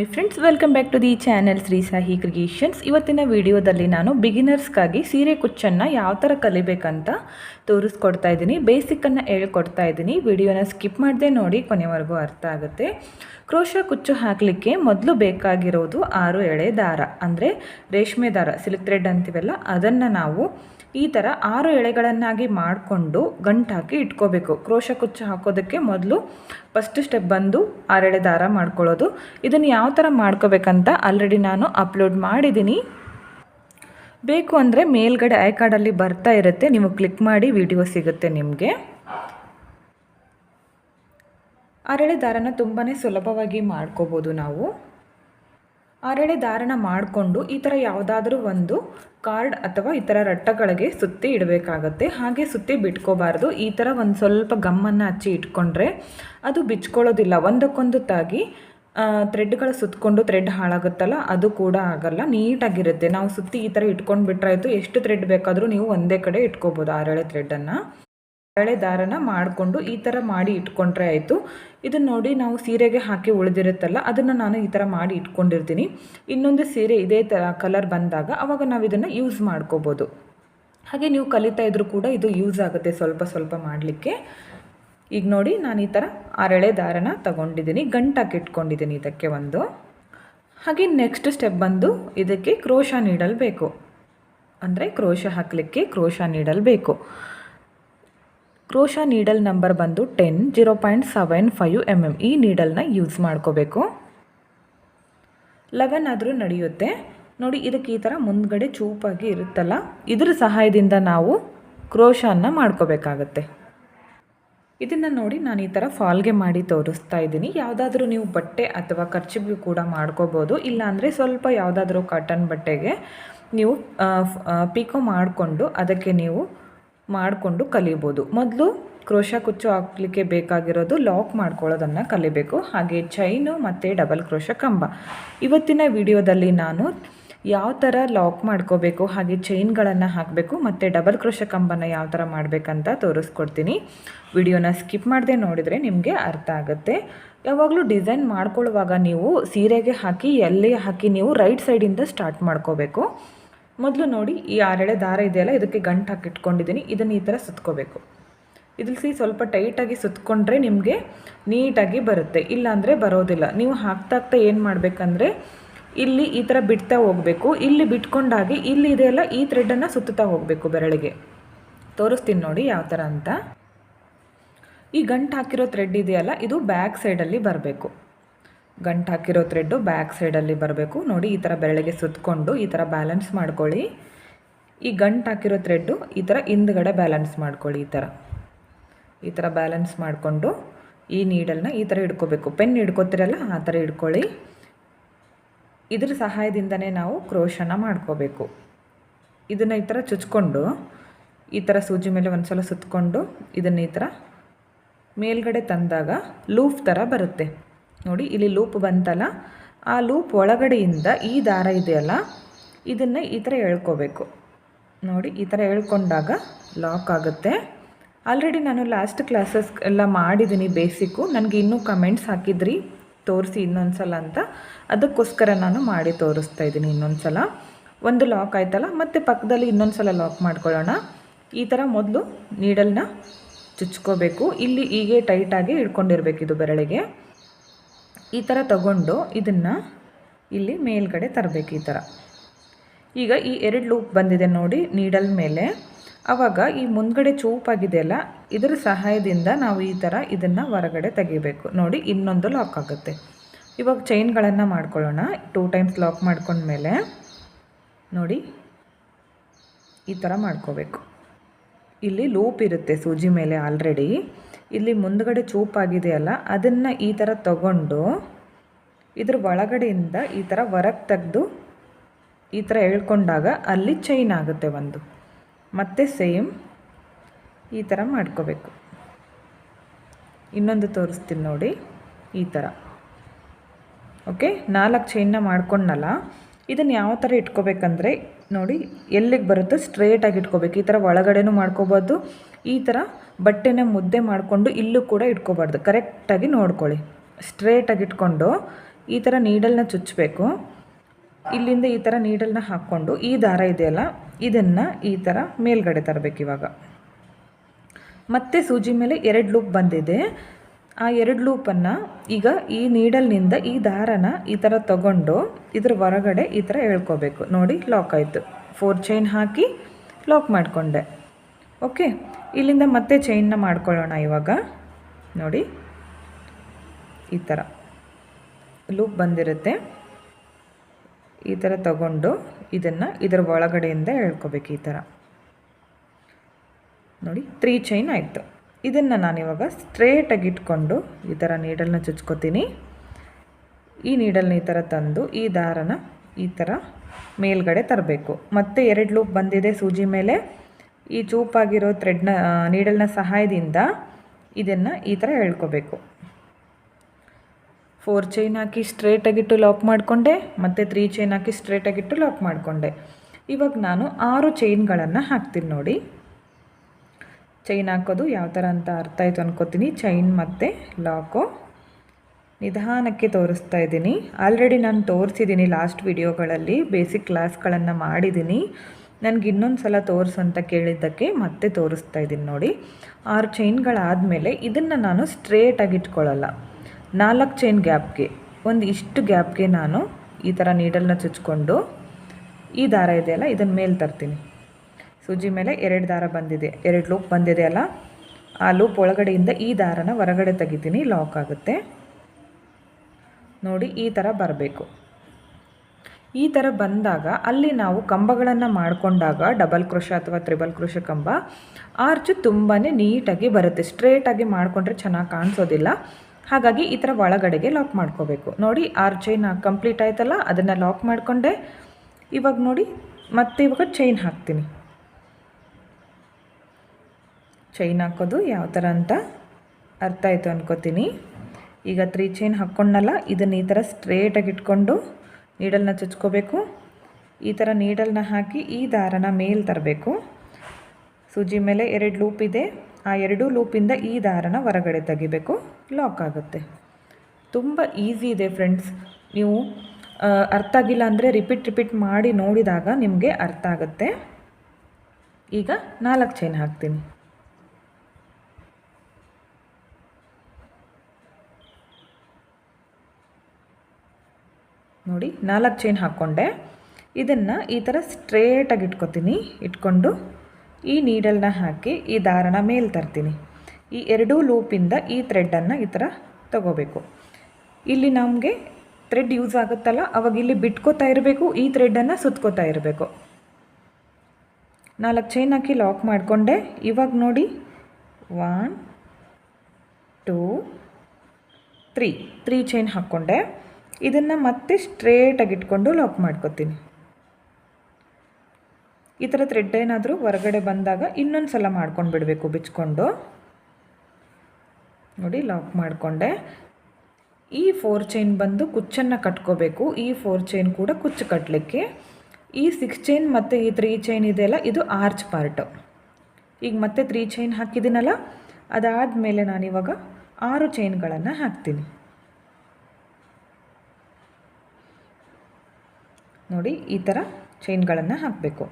Friends welcome back to the channel Sri Sahi creations ಇವತ್ತಿನ ವಿಡಿಯೋದಲ್ಲಿ ನಾನು ಬಿಗಿನರ್ಸ್ಗಾಗಿ ಸೀರೆ ಕುಚ್ಚನ್ನು ಯಾವ ಥರ ಕಲಿಬೇಕಂತ ತೋರಿಸ್ಕೊಡ್ತಾ ಇದ್ದೀನಿ. ಬೇಸಿಕ್ಕನ್ನು ಹೇಳ್ಕೊಡ್ತಾ ಇದ್ದೀನಿ. ವಿಡಿಯೋನ ಸ್ಕಿಪ್ ಮಾಡದೆ ನೋಡಿ, ಕೊನೆವರೆಗೂ ಅರ್ಥ ಆಗುತ್ತೆ. ಕ್ರೋಶ ಕುಚ್ಚು ಹಾಕಲಿಕ್ಕೆ ಮೊದಲು ಬೇಕಾಗಿರೋದು ಆರು ಎಳೆ ದಾರ, ಅಂದರೆ ರೇಷ್ಮೆ ದಾರ ಸಿಲ್ಕ್ ಥ್ರೆಡ್ ಅಂತೀವಲ್ಲ, ಅದನ್ನು ನಾವು ಈ ಥರ ಆರು ಎಳೆಗಳನ್ನಾಗಿ ಮಾಡಿಕೊಂಡು ಗಂಟು ಹಾಕಿ ಇಟ್ಕೋಬೇಕು. ಕ್ರೋಶ ಕುಚ್ಚು ಹಾಕೋದಕ್ಕೆ ಮೊದಲು ಫಸ್ಟ್ ಸ್ಟೆಪ್ ಬಂದು ಆರೆಳೆ ದಾರ ಮಾಡ್ಕೊಳ್ಳೋದು. ಇದನ್ನು ಯಾವ ಥರ ಮಾಡ್ಕೋಬೇಕಂತ ಆಲ್ರೆಡಿ ನಾನು ಅಪ್ಲೋಡ್ ಮಾಡಿದ್ದೀನಿ ಬೇಕು ಅಂದರೆ ಮೇಲ್ಗಡೆ ಐ ಕಾರ್ಡಲ್ಲಿ ಬರ್ತಾ ಇರುತ್ತೆ. ನೀವು ಕ್ಲಿಕ್ ಮಾಡಿ ವಿಡಿಯೋ ಸಿಗುತ್ತೆ ನಿಮಗೆ. ಆರೆಳೆ ದಾರನ ತುಂಬಾ ಸುಲಭವಾಗಿ ಮಾಡ್ಕೋಬೋದು ನಾವು. ಆರೆಳೆ ದಾರನ ಮಾಡಿಕೊಂಡು ಈ ಥರ ಯಾವುದಾದ್ರೂ ಒಂದು ಕಾರ್ಡ್ ಅಥವಾ ಈ ಥರ ರಟ್ಟಗಳಿಗೆ ಸುತ್ತಿ ಇಡಬೇಕಾಗತ್ತೆ. ಹಾಗೆ ಸುತ್ತಿ ಬಿಟ್ಕೋಬಾರ್ದು. ಈ ಥರ ಒಂದು ಸ್ವಲ್ಪ ಗಮ್ಮನ್ನು ಹಚ್ಚಿ ಇಟ್ಕೊಂಡ್ರೆ ಅದು ಬಿಚ್ಕೊಳ್ಳೋದಿಲ್ಲ. ಒಂದಕ್ಕೊಂದು ತಾಗಿ ಥ್ರೆಡ್ಗಳು ಸುತ್ತಕೊಂಡು ಥ್ರೆಡ್ ಹಾಳಾಗುತ್ತಲ್ಲ, ಅದು ಕೂಡ ಆಗಲ್ಲ. ನೀಟಾಗಿರುತ್ತೆ. ನಾವು ಸುತ್ತಿ ಈ ಥರ ಇಟ್ಕೊಂಡು ಬಿಟ್ರಾಯಿತು ಎಷ್ಟು ಥ್ರೆಡ್ ಬೇಕಾದರೂ ನೀವು ಒಂದೇ ಕಡೆ ಇಟ್ಕೋಬೋದು ಆರೆಳೆ ಥ್ರೆಡ್ಡನ್ನು ಹಳೆ ದಾರನ ಮಾಡಿಕೊಂಡು ಈ ಥರ ಮಾಡಿ ಇಟ್ಕೊಂಡ್ರೆ ಆಯಿತು. ಇದನ್ನು ನೋಡಿ ನಾವು ಸೀರೆಗೆ ಹಾಕಿ ಉಳಿದಿರುತ್ತಲ್ಲ, ಅದನ್ನು ನಾನು ಈ ಥರ ಮಾಡಿ ಇಟ್ಕೊಂಡಿರ್ತೀನಿ. ಇನ್ನೊಂದು ಸೀರೆ ಇದೇ ಥರ ಕಲರ್ ಬಂದಾಗ ಅವಾಗ ನಾವು ಇದನ್ನು ಯೂಸ್ ಮಾಡ್ಕೋಬೋದು. ಹಾಗೆ ನೀವು ಕಲಿತಾ ಇದ್ರೂ ಕೂಡ ಇದು ಯೂಸ್ ಆಗುತ್ತೆ ಸ್ವಲ್ಪ ಸ್ವಲ್ಪ ಮಾಡಲಿಕ್ಕೆ. ಈಗ ನೋಡಿ ನಾನು ಈ ಥರ ಆರೆಳೆ ದಾರನ ತಗೊಂಡಿದ್ದೀನಿ, ಗಂಟಾಕಿ ಇಟ್ಕೊಂಡಿದ್ದೀನಿ ಇದಕ್ಕೆ ಒಂದು. ಹಾಗೆ ನೆಕ್ಸ್ಟ್ ಸ್ಟೆಪ್ ಬಂದು ಇದಕ್ಕೆ ಕ್ರೋಶ ನೀಡಲ್ ಬೇಕು. ಅಂದರೆ ಕ್ರೋಶ ಹಾಕಲಿಕ್ಕೆ ಕ್ರೋಶ ನೀಡಲ್ ಬೇಕು. ಕ್ರೋಶ ನೀಡಲ್ ನಂಬರ್ ಬಂದು ten zero point seven five M M ಈ ನೀಡಲ್ನ ಯೂಸ್ ಮಾಡ್ಕೋಬೇಕು. ಲೆವೆನ್ ಆದರೂ ನಡೆಯುತ್ತೆ. ನೋಡಿ, ಇದಕ್ಕೆ ಈ ಥರ ಮುಂದ್ಗಡೆ ಚೂಪಾಗಿ ಇರುತ್ತಲ್ಲ, ಇದ್ರ ಸಹಾಯದಿಂದ ನಾವು ಕ್ರೋಶನ ಮಾಡ್ಕೋಬೇಕಾಗತ್ತೆ. ಇದನ್ನು ನೋಡಿ ನಾನು ಈ ಥರ ಫಾಲ್ಗೆ ಮಾಡಿ ತೋರಿಸ್ತಾ ಇದ್ದೀನಿ. ಯಾವುದಾದ್ರೂ ನೀವು ಬಟ್ಟೆ ಅಥವಾ ಖರ್ಚಿಗೂ ಕೂಡ ಮಾಡ್ಕೋಬೋದು. ಇಲ್ಲಾಂದರೆ ಸ್ವಲ್ಪ ಯಾವುದಾದ್ರೂ ಕಾಟನ್ ಬಟ್ಟೆಗೆ ನೀವು ಪಿಕೋ ಮಾಡಿಕೊಂಡು ಅದಕ್ಕೆ ನೀವು ಮಾಡಿಕೊಂಡು ಕಲಿಬೋದು. ಮೊದಲು ಕ್ರೋಶ ಕುಚ್ಚು ಹಾಕ್ಲಿಕ್ಕೆ ಬೇಕಾಗಿರೋದು ಲಾಕ್ ಮಾಡ್ಕೊಳ್ಳೋದನ್ನು ಕಲಿಬೇಕು. ಹಾಗೆ ಚೈನು ಮತ್ತು ಡಬಲ್ ಕ್ರೋಶ ಕಂಬ. ಇವತ್ತಿನ ವಿಡಿಯೋದಲ್ಲಿ ನಾನು ಯಾವ ಥರ ಲಾಕ್ ಮಾಡ್ಕೋಬೇಕು, ಹಾಗೆ ಚೈನ್ಗಳನ್ನು ಹಾಕಬೇಕು, ಮತ್ತು ಡಬಲ್ ಕ್ರೋಶ ಕಂಬನ ಯಾವ ಥರ ಮಾಡಬೇಕಂತ ತೋರಿಸ್ಕೊಡ್ತೀನಿ. ವಿಡಿಯೋನ ಸ್ಕಿಪ್ ಮಾಡದೆ ನೋಡಿದರೆ ನಿಮಗೆ ಅರ್ಥ ಆಗುತ್ತೆ. ಯಾವಾಗಲೂ ಡಿಸೈನ್ ಮಾಡ್ಕೊಳ್ಳುವಾಗ ನೀವು ಸೀರೆಗೆ ಹಾಕಿ, ಎಲ್ಲಿ ಹಾಕಿ ನೀವು ರೈಟ್ ಸೈಡಿಂದ ಸ್ಟಾರ್ಟ್ ಮಾಡ್ಕೋಬೇಕು. ಮೊದಲು ನೋಡಿ ಈ ಆರೆಳೆ ದಾರ ಇದೆಯಲ್ಲ, ಇದಕ್ಕೆ ಗಂಟು ಹಾಕಿಟ್ಕೊಂಡಿದ್ದೀನಿ ಇದನ್ನು ಈ ಥರ ಸುತ್ಕೋಬೇಕು. ಇದ್ರಲ್ಲಿ ಸಿ ಸ್ವಲ್ಪ ಟೈಟಾಗಿ ಸುತ್ಕೊಂಡ್ರೆ ನಿಮಗೆ ನೀಟಾಗಿ ಬರುತ್ತೆ. ಇಲ್ಲಾಂದರೆ ಬರೋದಿಲ್ಲ. ನೀವು ಹಾಕ್ತಾ ಹಾಕ್ತಾ ಏನು ಮಾಡಬೇಕಂದ್ರೆ, ಇಲ್ಲಿ ಈ ಥರ ಬಿಡ್ತಾ ಹೋಗಬೇಕು. ಇಲ್ಲಿ ಬಿಟ್ಕೊಂಡಾಗಿ ಇಲ್ಲಿ ಇದೆಯಲ್ಲ ಈ ಥ್ರೆಡನ್ನು ಸುತ್ತುತ್ತಾ ಹೋಗಬೇಕು ಬೆರಳಿಗೆ. ತೋರಿಸ್ತೀನಿ ನೋಡಿ ಯಾವ ಥರ ಅಂತ. ಈ ಗಂಟು ಹಾಕಿರೋ ಥ್ರೆಡ್ ಇದೆಯಲ್ಲ, ಇದು ಬ್ಯಾಕ್ ಸೈಡಲ್ಲಿ ಬರಬೇಕು. ಗಂಟು ಹಾಕಿರೋ ಥ್ರೆಡ್ಡು ಬ್ಯಾಕ್ ಸೈಡಲ್ಲಿ ಬರಬೇಕು. ನೋಡಿ, ಈ ಥರ ಬೆರಳಿಗೆ ಸುತ್ತಕೊಂಡು ಈ ಥರ ಬ್ಯಾಲೆನ್ಸ್ ಮಾಡ್ಕೊಳ್ಳಿ. ಈ ಗಂಟು ಹಾಕಿರೋ ಥ್ರೆಡ್ಡು ಈ ಥರ ಹಿಂದ್ಗಡೆ ಬ್ಯಾಲೆನ್ಸ್ ಮಾಡ್ಕೊಳ್ಳಿ ಈ ಥರ ಈ ಥರ ಬ್ಯಾಲೆನ್ಸ್ ಮಾಡಿಕೊಂಡು ಈ ನೀಡಲ್ನ ಈ ಥರ ಹಿಡ್ಕೋಬೇಕು. ಪೆನ್ ಹಿಡ್ಕೋತಿರಲ್ಲ, ಆ ಥರ ಹಿಡ್ಕೊಳ್ಳಿ. ಇದ್ರ ಸಹಾಯದಿಂದನೇ ನಾವು ಕ್ರೋಶನ ಮಾಡ್ಕೋಬೇಕು. ಇದನ್ನು ಈ ಥರ ಚುಚ್ಕೊಂಡು, ಈ ಥರ ಸೂಜಿ ಮೇಲೆ ಒಂದು ಸಲ ಸುತ್ತಕೊಂಡು ಇದನ್ನು ಈ ಥರ ಮೇಲ್ಗಡೆ ತಂದಾಗ ಲೂಫ್ ಥರ ಬರುತ್ತೆ. ನೋಡಿ, ಇಲ್ಲಿ ಲೂಪ್ ಬಂತಲ್ಲ? ಆ ಲೂಪ್ ಒಳಗಡೆಯಿಂದ ಈ ದಾರ ಇದೆಯಲ್ಲ? ಇದನ್ನು ಈ ಥರ ಎಳ್ಕೋಬೇಕು. ನೋಡಿ, ಈ ಥರ ಎಳ್ಕೊಂಡಾಗ ಲಾಕ್ ಆಗುತ್ತೆ. ಆಲ್ರೆಡಿ ನಾನು ಲಾಸ್ಟ್ ಕ್ಲಾಸಸ್ ಎಲ್ಲ ಮಾಡಿದ್ದೀನಿ ಬೇಸಿಕ್ಕು ನನಗೆ ಇನ್ನೂ ಕಮೆಂಟ್ಸ್ ಹಾಕಿದ್ರಿ, ತೋರಿಸಿ ಇನ್ನೊಂದು ಸಲ ಅಂತ. ಅದಕ್ಕೋಸ್ಕರ ನಾನು ಮಾಡಿ ತೋರಿಸ್ತಾ ಇದ್ದೀನಿ ಇನ್ನೊಂದು ಸಲ ಒಂದು ಲಾಕ್ ಆಯ್ತಲ್ಲ, ಮತ್ತು ಪಕ್ಕದಲ್ಲಿ ಇನ್ನೊಂದು ಸಲ ಲಾಕ್ ಮಾಡ್ಕೊಳ್ಳೋಣ. ಈ ಥರ ಮೊದಲು ನೀಡಲ್ನ ಚುಚ್ಕೋಬೇಕು. ಇಲ್ಲಿ ಹೀಗೆ ಟೈಟಾಗಿ ಇಟ್ಕೊಂಡಿರಬೇಕಿದು ಇದು ಬೆರಳಿಗೆ. ಈ ಥರ ತಗೊಂಡು ಇದನ್ನು ಇಲ್ಲಿ ಮೇಲ್ಗಡೆ ತರಬೇಕು ಈ ಥರ. ಈಗ ಈ ಎರಡು ಲೂಪ್ ಬಂದಿದೆ ನೋಡಿ ನೀಡಲ್ ಮೇಲೆ. ಆವಾಗ ಈ ಮುಂದ್ಗಡೆ ಚೂಪಾಗಿದೆಯಲ್ಲ ಇದರ ಸಹಾಯದಿಂದ ನಾವು ಈ ಥರ ಇದನ್ನು ಹೊರಗಡೆ ತೆಗಿಬೇಕು. ನೋಡಿ ಇನ್ನೊಂದು ಲಾಕ್ ಆಗುತ್ತೆ. ಇವಾಗ ಚೈನ್ಗಳನ್ನು ಮಾಡ್ಕೊಳ್ಳೋಣ. ಟೂ ಟೈಮ್ಸ್ ಲಾಕ್ ಮಾಡ್ಕೊಂಡ್ಮೇಲೆ ನೋಡಿ ಈ ಥರ ಮಾಡ್ಕೋಬೇಕು. ಇಲ್ಲಿ ಲೂಪ್ ಇರುತ್ತೆ ಸೂಜಿ ಮೇಲೆ ಆಲ್ರೆಡಿ ಇಲ್ಲಿ ಮುಂದ್ಗಡೆ ಚೂಪಾಗಿದೆಯಲ್ಲ ಅದನ್ನು ಈ ಥರ ತಗೊಂಡು ಇದ್ರ ಒಳಗಡೆಯಿಂದ ಈ ಥರ ಹೊರಗೆ ತೆಗೆದು ಈ ಥರ ಎಳ್ಕೊಂಡಾಗ ಅಲ್ಲಿ ಚೈನ್ ಆಗುತ್ತೆ ಒಂದು. ಮತ್ತೆ ಸೇಮ್ ಈ ಥರ ಮಾಡ್ಕೋಬೇಕು. ಇನ್ನೊಂದು ತೋರಿಸ್ತೀನಿ ನೋಡಿ ಈ ಥರ ಓಕೆ ನಾಲ್ಕು ಚೈನ್ನ ಮಾಡ್ಕೊಂಡಲ್ಲ ಇದನ್ನು ಯಾವ ಥರ ಇಟ್ಕೋಬೇಕಂದ್ರೆ ನೋಡಿ ಎಲ್ಲಿಗೆ ಬರುತ್ತೋ ಸ್ಟ್ರೇಟಾಗಿ ಇಟ್ಕೋಬೇಕು. ಈ ಥರ ಒಳಗಡೆನೂ ಮಾಡ್ಕೋಬೋದು, ಈ ಥರ ಬಟ್ಟೆನ ಮುದ್ದೆ ಮಾಡಿಕೊಂಡು ಇಲ್ಲೂ ಕೂಡ ಇಟ್ಕೋಬಾರ್ದು. ಕರೆಕ್ಟಾಗಿ ನೋಡ್ಕೊಳ್ಳಿ. ಸ್ಟ್ರೇಟಾಗಿ ಇಟ್ಕೊಂಡು ಈ ಥರ ನೀಡಲ್ನ ಚುಚ್ಚಬೇಕು ಇಲ್ಲಿಂದ ಈ ಥರ ನೀಡಲ್ನ ಹಾಕ್ಕೊಂಡು ಈ ದಾರ ಇದೆಯಲ್ಲ, ಇದನ್ನು ಈ ಥರ ಮೇಲ್ಗಡೆ ತರಬೇಕು ಇವಾಗ. ಮತ್ತೆ ಸೂಜಿ ಮೇಲೆ ಎರಡು ಲೂಪ್ ಬಂದಿದೆ. ಆ ಎರಡು ಲೂಪನ್ನು ಈಗ ಈ ನೀಡಲ್ನಿಂದ ಈ ದಾರನ ಈ ಥರ ತಗೊಂಡು ಇದ್ರ ಹೊರಗಡೆ ಈ ಥರ ಹೇಳ್ಕೋಬೇಕು ನೋಡಿ ಲಾಕ್ ಆಯಿತು. ಫೋರ್ ಚೈನ್ ಹಾಕಿ ಲಾಕ್ ಮಾಡಿಕೊಂಡೆ. ಓಕೆ ಇಲ್ಲಿಂದ ಮತ್ತೆ ಚೈನ್ನ ಮಾಡ್ಕೊಳ್ಳೋಣ ಇವಾಗ. ನೋಡಿ, ಈ ಥರ ಲೂಪ್ ಬಂದಿರುತ್ತೆ. ಈ ಥರ ತಗೊಂಡು ಇದನ್ನು ಇದರ ಒಳಗಡೆಯಿಂದ ಎಳ್ಕೊಬೇಕು ಈ ಥರ ನೋಡಿ ತ್ರೀ ಚೈನ್ ಆಯಿತು. ಇದನ್ನು ನಾನಿವಾಗ ಸ್ಟ್ರೇಟಾಗಿ ಇಟ್ಕೊಂಡು ಈ ಥರ ನೀಡಲ್ನ ಚುಚ್ಕೋತೀನಿ. ಈ ನೀಡಲ್ನ ಈ ಥರ ತಂದು ಈ ದಾರನ ಈ ಥರ ಮೇಲ್ಗಡೆ ತರಬೇಕು. ಮತ್ತೆ ಎರಡು ಲೂಪ್ ಬಂದಿದೆ ಸೂಜಿ ಮೇಲೆ. ಈ ಚೂಪಾಗಿರೋ ಥ್ರೆಡ್ನ ನೀಡಲ್ನ ಸಹಾಯದಿಂದ ಇದನ್ನು ಈ ಥರ ಹೇಳ್ಕೋಬೇಕು ಫೋರ್ ಚೈನ್ ಹಾಕಿ ಸ್ಟ್ರೇಟಾಗಿಟ್ಟು ಲಾಕ್ ಮಾಡಿಕೊಂಡೆ, ಮತ್ತು ತ್ರೀ ಚೈನ್ ಹಾಕಿ ಸ್ಟ್ರೇಟಾಗಿಟ್ಟು ಲಾಕ್ ಮಾಡಿಕೊಂಡೆ. ಇವಾಗ ನಾನು ಆರು ಚೈನ್ಗಳನ್ನು ಹಾಕ್ತೀನಿ ನೋಡಿ. ಚೈನ್ ಹಾಕೋದು ಯಾವ ಥರ ಅಂತ ಅರ್ಥ ಆಯಿತು ಅನ್ಕೋತೀನಿ. ಚೈನ್ ಮತ್ತು ಲಾಕು ನಿಧಾನಕ್ಕೆ ತೋರಿಸ್ತಾ ಇದ್ದೀನಿ. ಆಲ್ರೆಡಿ ನಾನು ತೋರಿಸಿದ್ದೀನಿ ಲಾಸ್ಟ್ ವಿಡಿಯೋಗಳಲ್ಲಿ ಬೇಸಿಕ್ ಕ್ಲಾಸ್ಗಳನ್ನು ಮಾಡಿದ್ದೀನಿ. ನನಗೆ ಇನ್ನೊಂದು ಸಲ ತೋರಿಸು ಅಂತ ಕೇಳಿದ್ದಕ್ಕೆ ಮತ್ತೆ ತೋರಿಸ್ತಾ ಇದ್ದೀನಿ ನೋಡಿ. ಆರು ಚೈನ್ಗಳಾದಮೇಲೆ ಇದನ್ನು ನಾನು ಸ್ಟ್ರೇಟಾಗಿ ಇಟ್ಕೊಳ್ಳಲ್ಲ. ನಾಲ್ಕು ಚೈನ್ ಗ್ಯಾಪ್ಗೆ, ಒಂದು ಇಷ್ಟು ಗ್ಯಾಪ್ಗೆ ನಾನು ಈ ಥರ ನೀಡಲ್ನ ಚುಚ್ಕೊಂಡು ಈ ದಾರ ಇದೆಯಲ್ಲ ಇದನ್ನು ಮೇಲೆ ತರ್ತೀನಿ. ಸೂಜಿ ಮೇಲೆ ಎರಡು ದಾರ ಬಂದಿದೆ, ಎರಡು ಲೂಪ್ ಬಂದಿದೆ ಅಲ್ಲ, ಆ ಲೂಪ್ ಒಳಗಡೆಯಿಂದ ಈ ದಾರನ ಹೊರಗಡೆ ತೆಗಿತೀನಿ, ಲಾಕ್ ಆಗುತ್ತೆ. ನೋಡಿ, ಈ ಥರ ಬರಬೇಕು. ಈ ಥರ ಬಂದಾಗ ಅಲ್ಲಿ ನಾವು ಕಂಬಗಳನ್ನು ಮಾಡಿಕೊಂಡಾಗ ಡಬಲ್ ಕ್ರೋಶ ಅಥವಾ ತ್ರಿಬಲ್ ಕ್ರೋಶ ಕಂಬ ಆರ್ಚು ತುಂಬಾ ನೀಟಾಗಿ ಬರುತ್ತೆ. ಸ್ಟ್ರೇಟಾಗಿ ಮಾಡಿಕೊಂಡ್ರೆ ಚೆನ್ನಾಗಿ ಕಾಣಿಸೋದಿಲ್ಲ. ಹಾಗಾಗಿ ಈ ಥರ ಒಳಗಡೆಗೆ ಲಾಕ್ ಮಾಡ್ಕೋಬೇಕು. ನೋಡಿ ಆರ್ ಚೈನ್ ಕಂಪ್ಲೀಟ್ ಆಯ್ತಲ್ಲ, ಅದನ್ನು ಲಾಕ್ ಮಾಡಿಕೊಂಡೆ. ಇವಾಗ ನೋಡಿ, ಮತ್ತೆ ಇವಾಗ ಚೈನ್ ಹಾಕ್ತೀನಿ. ಚೈನ್ ಹಾಕೋದು ಯಾವ ಥರ ಅಂತ ಅರ್ಥ ಆಯಿತು ಅನ್ಕೋತೀನಿ. ಈಗ ತ್ರೀ ಚೈನ್ ಹಾಕ್ಕೊಂಡಲ್ಲ ಇದನ್ನು ಈ ಥರ ಸ್ಟ್ರೇಟಾಗಿ ಇಟ್ಕೊಂಡು ನೀಡಲ್ನ ಚುಚ್ಕೋಬೇಕು. ಈ ಥರ ನೀಡಲ್ನ ಹಾಕಿ ಈ ದಾರನ ಮೇಲೆ ತರಬೇಕು. ಸೂಜಿ ಮೇಲೆ ಎರಡು ಲೂಪ್ ಇದೆ. ಆ ಎರಡೂ ಲೂಪಿಂದ ಈ ದಾರನ ಹೊರಗಡೆ ತೆಗಿಬೇಕು. ಲಾಕ್ ಆಗುತ್ತೆ. ತುಂಬ ಈಸಿ ಇದೆ ಫ್ರೆಂಡ್ಸ್. ನೀವು ಅರ್ಥ ಆಗಿಲ್ಲ ಅಂದರೆ ರಿಪೀಟ್ ರಿಪೀಟ್ ಮಾಡಿ ನೋಡಿದಾಗ ನಿಮಗೆ ಅರ್ಥ ಆಗುತ್ತೆ. ಈಗ ನಾಲ್ಕು ಚೈನ್ ಹಾಕ್ತೀನಿ. ನೋಡಿ, ನಾಲ್ಕು ಚೈನ್ ಹಾಕ್ಕೊಂಡೆ ಇದನ್ನು ಈ ಥರ ಸ್ಟ್ರೇಟಾಗಿ ಇಟ್ಕೊತೀನಿ. ಇಟ್ಕೊಂಡು ಈ ನೀಡಲ್ನ ಹಾಕಿ ಈ ದಾರನ ಮೇಲೆ ತರ್ತೀನಿ. ಈ ಎರಡೂ ಲೂಪಿಂದ ಈ ಥ್ರೆಡ್ಡನ್ನು ಈ ಥರ ತಗೋಬೇಕು. ಇಲ್ಲಿ ನಮಗೆ ಥ್ರೆಡ್ ಯೂಸ್ ಆಗುತ್ತಲ್ಲ, ಅವಾಗ ಇಲ್ಲಿ ಬಿಟ್ಕೋತಾ ಇರಬೇಕು, ಈ ಥ್ರೆಡ್ಡನ್ನು ಸುತ್ಕೋತಾ ಇರಬೇಕು. ನಾಲ್ಕು ಚೈನ್ ಹಾಕಿ ಲಾಕ್ ಮಾಡಿಕೊಂಡೆ. ಇವಾಗ ನೋಡಿ one two three three chain ಹಾಕ್ಕೊಂಡೆ ಇದನ್ನು ಮತ್ತೆ ಸ್ಟ್ರೇಟಾಗಿ ಇಟ್ಕೊಂಡು ಲಾಕ್ ಮಾಡ್ಕೊತೀನಿ. ಈ ಥರ ಥ್ರೆಡ್ ಏನಾದರೂ ಹೊರಗಡೆ ಬಂದಾಗ ಇನ್ನೊಂದು ಸಲ ಮಾಡ್ಕೊಂಡು ಬಿಡಬೇಕು, ಬಿಚ್ಕೊಂಡು. ನೋಡಿ ಲಾಕ್ ಮಾಡಿಕೊಂಡೆ. ಈ ಫೋರ್ ಚೈನ್ ಬಂದು ಕುಚ್ಚನ್ನು ಕಟ್ಕೋಬೇಕು. ಈ ಫೋರ್ ಚೈನ್ ಕೂಡ ಕುಚ್ಚು ಕಟ್ಟಲಿಕ್ಕೆ ಈ ಸಿಕ್ಸ್ ಚೈನ್ ಮತ್ತು ಈ ತ್ರೀ ಚೈನ್ ಇದೆಯಲ್ಲ ಇದು ಆರ್ಚ್ ಪಾರ್ಟು ಈಗ ಮತ್ತೆ ತ್ರೀ ಚೈನ್ ಹಾಕಿದ್ದೀನಲ್ಲ, ಅದಾದಮೇಲೆ ನಾನಿವಾಗ ಆರು ಚೈನ್ಗಳನ್ನು ಹಾಕ್ತೀನಿ. ನೋಡಿ, ಈ ಥರ ಚೈನ್ಗಳನ್ನು ಹಾಕಬೇಕು.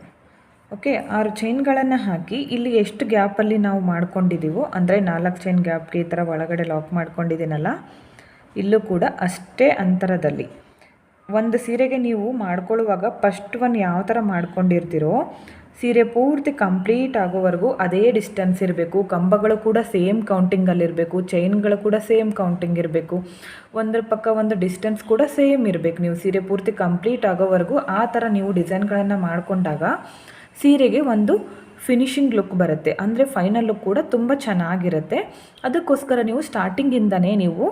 ಓಕೆ ಆರು ಚೈನ್ಗಳನ್ನು ಹಾಕಿ ಇಲ್ಲಿ ಎಷ್ಟು ಗ್ಯಾಪಲ್ಲಿ ನಾವು ಮಾಡ್ಕೊಂಡಿದ್ದೀವೋ ಅಂದರೆ ನಾಲ್ಕು ಚೈನ್ ಗ್ಯಾಪ್ಗೆ ಈ ಥರ ಒಳಗಡೆ ಲಾಕ್ ಮಾಡ್ಕೊಂಡಿದ್ದೀನಲ್ಲ, ಇಲ್ಲೂ ಕೂಡ ಅಷ್ಟೇ ಅಂತರದಲ್ಲಿ. ಒಂದು ಸೀರೆಗೆ ನೀವು ಮಾಡ್ಕೊಳ್ಳುವಾಗ ಫಸ್ಟ್ ಒನ್ ಯಾವ ಥರ ಮಾಡ್ಕೊಂಡಿರ್ತೀರೋ ಸೀರೆ ಪೂರ್ತಿ ಕಂಪ್ಲೀಟ್ ಆಗೋವರೆಗೂ ಅದೇ ಡಿಸ್ಟೆನ್ಸ್ ಇರಬೇಕು. ಕಂಬಗಳು ಕೂಡ ಸೇಮ್ ಕೌಂಟಿಂಗಲ್ಲಿರಬೇಕು ಚೈನ್ಗಳು ಕೂಡ ಸೇಮ್ ಕೌಂಟಿಂಗ್ ಇರಬೇಕು. ಒಂದರ ಪಕ್ಕ ಒಂದು ಡಿಸ್ಟೆನ್ಸ್ ಕೂಡ ಸೇಮ್ ಇರಬೇಕು. ನೀವು ಸೀರೆ ಪೂರ್ತಿ ಕಂಪ್ಲೀಟ್ ಆಗೋವರೆಗೂ ಆ ಥರ ನೀವು ಡಿಸೈನ್ಗಳನ್ನು ಮಾಡಿಕೊಂಡಾಗ ಸೀರೆಗೆ ಒಂದು ಫಿನಿಶಿಂಗ್ ಲುಕ್ ಬರುತ್ತೆ. ಅಂದರೆ ಫೈನಲ್ ಲುಕ್ ಕೂಡ ತುಂಬ ಚೆನ್ನಾಗಿರುತ್ತೆ. ಅದಕ್ಕೋಸ್ಕರ ನೀವು ಸ್ಟಾರ್ಟಿಂಗಿಂದನೇ ನೀವು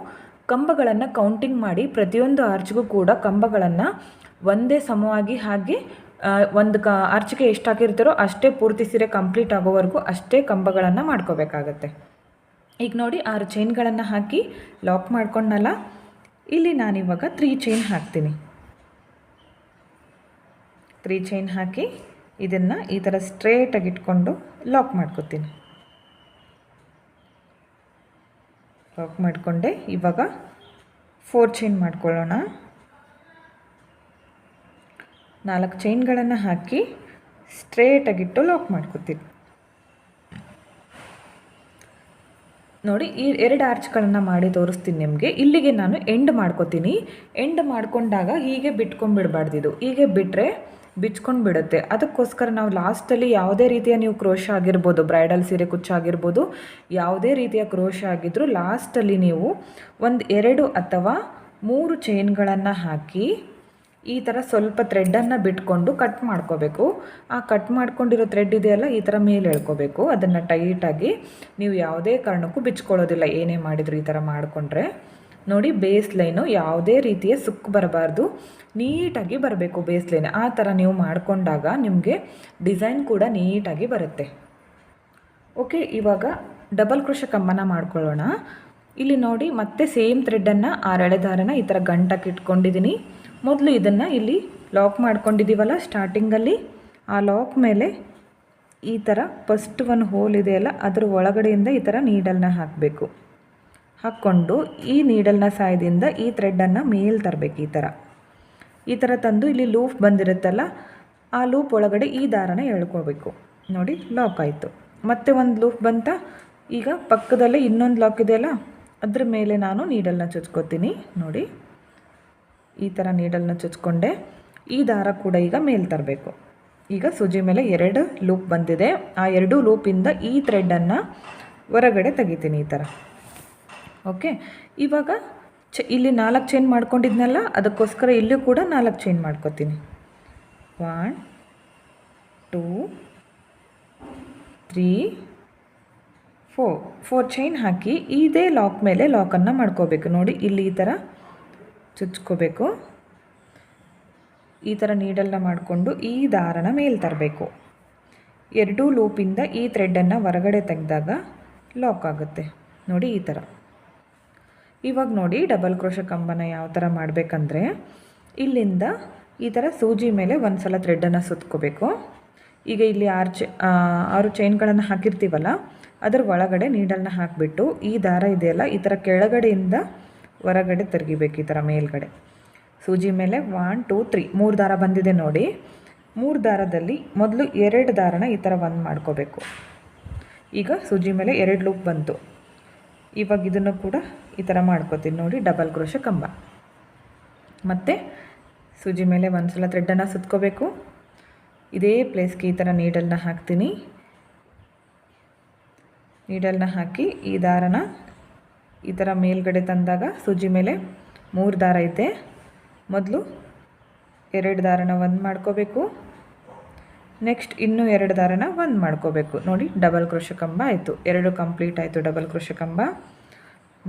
ಕಂಬಗಳನ್ನು ಕೌಂಟಿಂಗ್ ಮಾಡಿ ಪ್ರತಿಯೊಂದು ಆರ್ಚ್ಗೂ ಕೂಡ ಕಂಬಗಳನ್ನು ಒಂದೇ ಸಮವಾಗಿ ಹಾಗೆ ಒಂದು ಕ ಆರ್ಚಿಗೆ ಎಷ್ಟು ಹಾಕಿರ್ತಾರೋ ಅಷ್ಟೇ ಪೂರ್ತಿ ಸೀರೆ ಕಂಪ್ಲೀಟ್ ಆಗೋವರೆಗೂ ಅಷ್ಟೇ ಕಂಬಗಳನ್ನು ಮಾಡ್ಕೋಬೇಕಾಗತ್ತೆ. ಈಗ ನೋಡಿ ಆರು ಚೈನ್ಗಳನ್ನು ಹಾಕಿ ಲಾಕ್ ಮಾಡ್ಕೊಂಡಲ್ಲ ಇಲ್ಲಿ ನಾನಿವಾಗ ತ್ರೀ ಚೈನ್ ಹಾಕ್ತೀನಿ. ತ್ರೀ ಚೈನ್ ಹಾಕಿ ಇದನ್ನು ಈ ಥರ ಸ್ಟ್ರೇಟಾಗಿ ಇಟ್ಕೊಂಡು ಲಾಕ್ ಮಾಡ್ಕೊತೀನಿ. ಲಾಕ್ ಮಾಡಿಕೊಂಡೆ ಇವಾಗ ಫೋರ್ ಚೈನ್ ಮಾಡ್ಕೊಳ್ಳೋಣ. ನಾಲ್ಕು ಚೈನ್ಗಳನ್ನು ಹಾಕಿ ಸ್ಟ್ರೇಟಾಗಿಟ್ಟು ಲಾಕ್ ಮಾಡ್ಕೊತೀನಿ ನೋಡಿ, ಈ ಎರಡು ಆರ್ಚ್ಗಳನ್ನು ಮಾಡಿ ತೋರಿಸ್ತೀನಿ ನಿಮಗೆ. ಇಲ್ಲಿಗೆ ನಾನು ಎಂಡ್ ಮಾಡ್ಕೋತೀನಿ. ಎಂಡ್ ಮಾಡ್ಕೊಂಡಾಗ ಹೀಗೆ ಬಿಟ್ಕೊಂಡ್ಬಿಡ್ಬಾರ್ದಿದು ಹೀಗೆ ಬಿಟ್ಟರೆ ಬಿಚ್ಕೊಂಡು ಬಿಡುತ್ತೆ ಅದಕ್ಕೋಸ್ಕರ ನಾವು ಲಾಸ್ಟಲ್ಲಿ ಯಾವುದೇ ರೀತಿಯ ನೀವು ಕ್ರೋಶ ಆಗಿರ್ಬೋದು, ಬ್ರೈಡಲ್ ಸೀರೆ ಕುಚ್ಚಾಗಿರ್ಬೋದು ಯಾವುದೇ ರೀತಿಯ ಕ್ರೋಶ ಆಗಿದ್ದರೂ ಲಾಸ್ಟಲ್ಲಿ ನೀವು ಒಂದು ಎರಡು ಅಥವಾ ಮೂರು ಚೈನ್ಗಳನ್ನು ಹಾಕಿ ಈ ಥರ ಸ್ವಲ್ಪ ಥ್ರೆಡ್ಡನ್ನು ಬಿಟ್ಕೊಂಡು ಕಟ್ ಮಾಡ್ಕೋಬೇಕು. ಆ ಕಟ್ ಮಾಡ್ಕೊಂಡಿರೋ ಥ್ರೆಡ್ ಇದೆಯಲ್ಲ, ಈ ಥರ ಮೇಲೆ ಎಳ್ಕೋಬೇಕು. ಅದನ್ನು ಟೈಟಾಗಿ ನೀವು ಯಾವುದೇ ಕಾರಣಕ್ಕೂ ಬಿಚ್ಕೊಳ್ಳೋದಿಲ್ಲ. ಏನೇ ಮಾಡಿದ್ರು ಈ ಥರ ಮಾಡಿಕೊಂಡ್ರೆ. ನೋಡಿ ಬೇಸ್ ಲೈನು ಯಾವುದೇ ರೀತಿಯ ಸುಕ್ಕು ಬರಬಾರ್ದು. ನೀಟಾಗಿ ಬರಬೇಕು ಬೇಸ್ ಲೈನ್ ಆ ಥರ ನೀವು ಮಾಡಿಕೊಂಡಾಗ ನಿಮಗೆ ಡಿಸೈನ್ ಕೂಡ ನೀಟಾಗಿ ಬರುತ್ತೆ. ಓಕೆ ಇವಾಗ ಡಬಲ್ ಕೃಷ ಕಂಬನ ಮಾಡ್ಕೊಳ್ಳೋಣ. ಇಲ್ಲಿ ನೋಡಿ, ಮತ್ತೆ ಸೇಮ್ ಥ್ರೆಡ್ಡನ್ನು ಆ ದಾರನ ಈ ಥರ ಗಂಟಕ್ಕೆ ಇಟ್ಕೊಂಡಿದ್ದೀನಿ ಮೊದಲು ಇದನ್ನು ಇಲ್ಲಿ ಲಾಕ್ ಮಾಡ್ಕೊಂಡಿದ್ದೀವಲ್ಲ ಸ್ಟಾರ್ಟಿಂಗಲ್ಲಿ ಆ ಲಾಕ್ ಮೇಲೆ ಈ ಥರ ಫಸ್ಟ್ ಒಂದು ಹೋಲ್ ಇದೆಯಲ್ಲ ಅದರ ಒಳಗಡೆಯಿಂದ ಈ ಥರ ನೀಡಲ್ನ ಹಾಕಬೇಕು. ಹಾಕ್ಕೊಂಡು ಈ ನೀಡಲ್ನ ಸಹಾಯದಿಂದ ಈ ಥ್ರೆಡ್ಡನ್ನು ಮೇಲೆ ತರಬೇಕು ಈ ಥರ ಈ ಥರ ತಂದು ಇಲ್ಲಿ ಲೂಪ್ ಬಂದಿರುತ್ತಲ್ಲ, ಆ ಲೂಪ್ ಒಳಗಡೆ ಈ ದಾರನ ಎಳ್ಕೋಬೇಕು. ನೋಡಿ ಲಾಕ್ ಆಯಿತು. ಮತ್ತೆ ಒಂದು ಲೂಪ್ ಬಂತ, ಈಗ ಪಕ್ಕದಲ್ಲೇ ಇನ್ನೊಂದು ಲಾಕ್ ಇದೆಯಲ್ಲ ಅದ್ರ ಮೇಲೆ ನಾನು ನೀಡಲ್ನ ಚುಚ್ಕೋತೀನಿ. ನೋಡಿ. ಈ ಥರ ನೀಡಲ್ನ ಚುಚ್ಕೊಂಡೆ. ಈ ದಾರ ಕೂಡ ಈಗ ಮೇಲೆ ತರಬೇಕು. ಈಗ ಸೂಜಿ ಮೇಲೆ ಎರಡು ಲೂಪ್ ಬಂದಿದೆ. ಆ ಎರಡು ಲೂಪಿಂದ ಈ ಥ್ರೆಡ್ಡನ್ನು ಹೊರಗಡೆ ತೆಗಿತೀನಿ ಈ ಥರ ಓಕೆ ಇವಾಗ ಚ ಇಲ್ಲಿ ನಾಲ್ಕು ಚೈನ್ ಮಾಡ್ಕೊಂಡಿದ್ನಲ್ಲ, ಅದಕ್ಕೋಸ್ಕರ ಇಲ್ಲೂ ಕೂಡ ನಾಲ್ಕು ಚೈನ್ ಮಾಡ್ಕೊತೀನಿ. One two three four four chain ಹಾಕಿ, ಇದೇ ಲಾಕ್ ಮೇಲೆ ಲಾಕನ್ನು ಮಾಡ್ಕೋಬೇಕು. ನೋಡಿ, ಇಲ್ಲಿ ಈ ಥರ ಚುಚ್ಕೋಬೇಕು. ಈ ಥರ ನೀಡಲ್ನ ಮಾಡಿಕೊಂಡು ಈ ದಾರನ ಮೇಲೆ ತರಬೇಕು. ಎರಡೂ ಲೂಪಿಂದ ಈ ಥ್ರೆಡ್ಡನ್ನು ಹೊರಗಡೆ ತೆಗೆದಾಗ ಲಾಕ್ ಆಗುತ್ತೆ. ನೋಡಿ ಈ ಥರ ಇವಾಗ ನೋಡಿ ಡಬಲ್ ಕ್ರೋಶ ಕಂಬನ ಯಾವ ಥರ ಮಾಡಬೇಕಂದ್ರೆ ಇಲ್ಲಿಂದ ಈ ಥರ ಸೂಜಿ ಮೇಲೆ ಒಂದು ಸಲ ಥ್ರೆಡ್ಡನ್ನು ಸುತ್ಕೋಬೇಕು. ಈಗ ಇಲ್ಲಿ ಆರು ಚೆ ಆರು ಚೈನ್ಗಳನ್ನು ಹಾಕಿರ್ತೀವಲ್ಲ, ಅದರ ಒಳಗಡೆ ನೀಡಲ್ನ ಹಾಕಿಬಿಟ್ಟು ಈ ದಾರ ಇದೆಯಲ್ಲ, ಈ ಥರ ಕೆಳಗಡೆಯಿಂದ ಹೊರಗಡೆ ತಿರುಗಿಬೇಕು ಈ ಥರ ಮೇಲ್ಗಡೆ. ಸೂಜಿ ಮೇಲೆ ಒನ್ ಟೂ ತ್ರೀ ಮೂರು ದಾರ ಬಂದಿದೆ ನೋಡಿ. ಮೂರು ದಾರದಲ್ಲಿ ಮೊದಲು ಎರಡು ದಾರನ ಈ ಥರ ಒಂದು ಮಾಡ್ಕೋಬೇಕು. ಈಗ ಸೂಜಿ ಮೇಲೆ ಎರಡು ಲೂಪ್ ಬಂತು. ಇವಾಗ ಇದನ್ನು ಕೂಡ ಈ ಥರ ಮಾಡ್ಕೋತೀನಿ ನೋಡಿ ಡಬಲ್ ಕ್ರೋಶ ಕಂಬ. ಮತ್ತು ಸೂಜಿ ಮೇಲೆ ಒಂದು ಸಲ ಥ್ರೆಡ್ಡನ್ನು ಸುತ್ಕೋಬೇಕು. ಇದೇ ಪ್ಲೇಸ್ಗೆ ಈ ಥರ ನೀಡಲ್ನ ಹಾಕ್ತೀನಿ. ನೀಡಲ್ನ ಹಾಕಿ ಈ ದಾರನ ಈ ಥರ ಮೇಲ್ಗಡೆ ತಂದಾಗ ಸೂಜಿ ಮೇಲೆ ಮೂರು ದಾರ ಐತೆ. ಮೊದಲು ಎರಡು ದಾರನ ಒಂದು ಮಾಡ್ಕೋಬೇಕು. ನೆಕ್ಸ್ಟ್ ಇನ್ನೂ ಎರಡು ದಾರನ ಒಂದು ಮಾಡ್ಕೋಬೇಕು. ನೋಡಿ ಡಬಲ್ ಕ್ರೋಶ ಕಂಬ ಆಯಿತು. ಎರಡು ಕಂಪ್ಲೀಟ್ ಆಯಿತು ಡಬಲ್ ಕ್ರೋಶ ಕಂಬ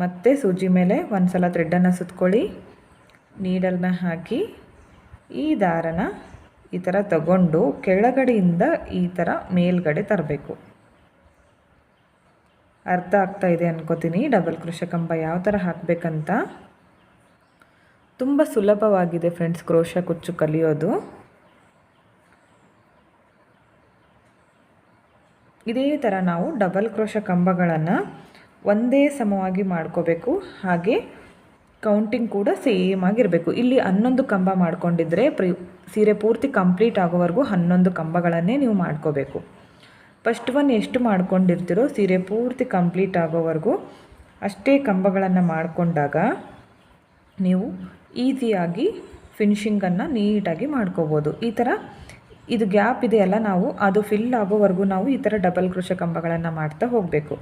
ಮತ್ತು ಸೂಜಿ ಮೇಲೆ ಒಂದು ಸಲ ಥ್ರೆಡ್ಡನ್ನು ಸುತ್ಕೊಳ್ಳಿ. ನೀಡಲ್ನ ಹಾಕಿ ಈ ದಾರನ ಈ ಥರ ತಗೊಂಡು ಕೆಳಗಡೆಯಿಂದ ಈ ಥರ ಮೇಲ್ಗಡೆ ತರಬೇಕು. ಅರ್ಥ ಆಗ್ತಾ ಇದೆ ಅನ್ಕೋತೀನಿ. ಡಬಲ್ ಕ್ರೋಶ ಕಂಬ ಯಾವ ಥರ ಹಾಕಬೇಕಂತ? ತುಂಬ ಸುಲಭವಾಗಿದೆ ಫ್ರೆಂಡ್ಸ್ ಕ್ರೋಶ ಕುಚ್ಚು ಕಲಿಯೋದು. ಇದೇ ಥರ ನಾವು ಡಬಲ್ ಕ್ರೋಶ ಕಂಬಗಳನ್ನು ಒಂದೇ ಸಮವಾಗಿ ಮಾಡ್ಕೋಬೇಕು. ಹಾಗೆ ಕೌಂಟಿಂಗ್ ಕೂಡ ಸೇಮ್ ಆಗಿರಬೇಕು. ಇಲ್ಲಿ ಹನ್ನೊಂದು ಕಂಬ ಮಾಡ್ಕೊಂಡಿದ್ರೆ ಪ್ರಿ ಸೀರೆ ಪೂರ್ತಿ ಕಂಪ್ಲೀಟ್ ಆಗೋವರೆಗೂ ಹನ್ನೊಂದು ಕಂಬಗಳನ್ನೇ ನೀವು ಮಾಡ್ಕೋಬೇಕು. ಫಸ್ಟ್ ಒನ್ ಎಷ್ಟು ಮಾಡ್ಕೊಂಡಿರ್ತೀರೋ ಸೀರೆ ಪೂರ್ತಿ ಕಂಪ್ಲೀಟ್ ಆಗೋವರೆಗೂ ಅಷ್ಟೇ ಕಂಬಗಳನ್ನು ಮಾಡಿಕೊಂಡಾಗ ನೀವು ಈಸಿಯಾಗಿ ಫಿನಿಷಿಂಗನ್ನು ನೀಟಾಗಿ ಮಾಡ್ಕೋಬೋದು. ಈ ಥರ ಇದು ಗ್ಯಾಪ್ ಇದೆಯಲ್ಲ ನಾವು ಅದು ಫಿಲ್ ಆಗೋವರೆಗೂ ನಾವು ಈ ಥರ ಡಬಲ್ ಕೃಷ ಕಂಬಗಳನ್ನು ಮಾಡ್ತಾ ಹೋಗಬೇಕು.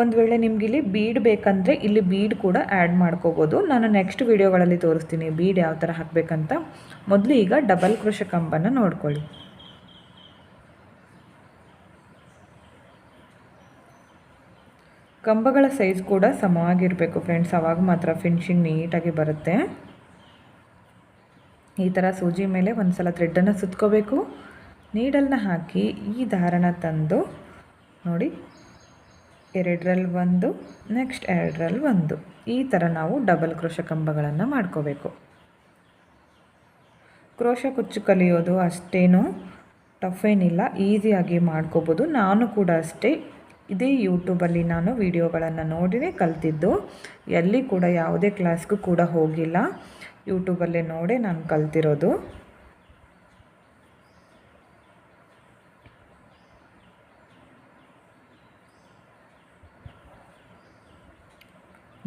ಒಂದು ವೇಳೆ ನಿಮ್ಗೆ ಇಲ್ಲಿ ಬೀಡ್ ಬೇಕಂದರೆ ಇಲ್ಲಿ ಬೀಡ್ ಕೂಡ ಆ್ಯಡ್ ಮಾಡ್ಕೋಬೋದು. ನಾನು ನೆಕ್ಸ್ಟ್ ವೀಡಿಯೋಗಳಲ್ಲಿ ತೋರಿಸ್ತೀನಿ ಬೀಡ್ ಯಾವ ಥರ ಹಾಕಬೇಕಂತ. ಮೊದಲು ಈಗ ಡಬಲ್ ಕೃಷ ಕಂಬನ ನೋಡ್ಕೊಳ್ಳಿ. ಕಂಬಗಳ ಸೈಜ್ ಕೂಡ ಸಮವಾಗಿರಬೇಕು ಫ್ರೆಂಡ್ಸ್ ಅವಾಗ ಮಾತ್ರ ಫಿನಿಶಿಂಗ್ ನೀಟಾಗಿ ಬರುತ್ತೆ. ಈ ಥರ ಸೂಜಿ ಮೇಲೆ ಒಂದು ಸಲ ಥ್ರೆಡ್ಡನ್ನು ಸುತ್ಕೋಬೇಕು. ನೀಡಲ್ನ ಹಾಕಿ ಈ ದಾರನ ತಂದು ನೋಡಿ ಎರಡರಲ್ಲಿ ಒಂದು ನೆಕ್ಸ್ಟ್ ಎರಡರಲ್ಲಿ ಒಂದು. ಈ ಥರ ನಾವು ಡಬಲ್ ಕ್ರೋಶ ಕಂಬಗಳನ್ನು ಮಾಡ್ಕೋಬೇಕು. ಕ್ರೋಶ ಕುಚ್ಚು ಕಲಿಯೋದು ಅಷ್ಟೇನು ಟಫ್ ಏನಿಲ್ಲ ಈಸಿಯಾಗಿ ಮಾಡ್ಕೋಬೋದು. ನಾನು ಕೂಡ ಅಷ್ಟೇ ಇದೇ ಯೂಟ್ಯೂಬಲ್ಲಿ ನಾನು ವಿಡಿಯೋಗಳನ್ನು ನೋಡಿನೇ ಕಲ್ತಿದ್ದು. ಎಲ್ಲಿ ಕೂಡ ಯಾವುದೇ ಕ್ಲಾಸ್ಗೂ ಕೂಡ ಹೋಗಿಲ್ಲ. ಯೂಟ್ಯೂಬಲ್ಲೇ ನೋಡಿ ನಾನು ಕಲ್ತಿರೋದು.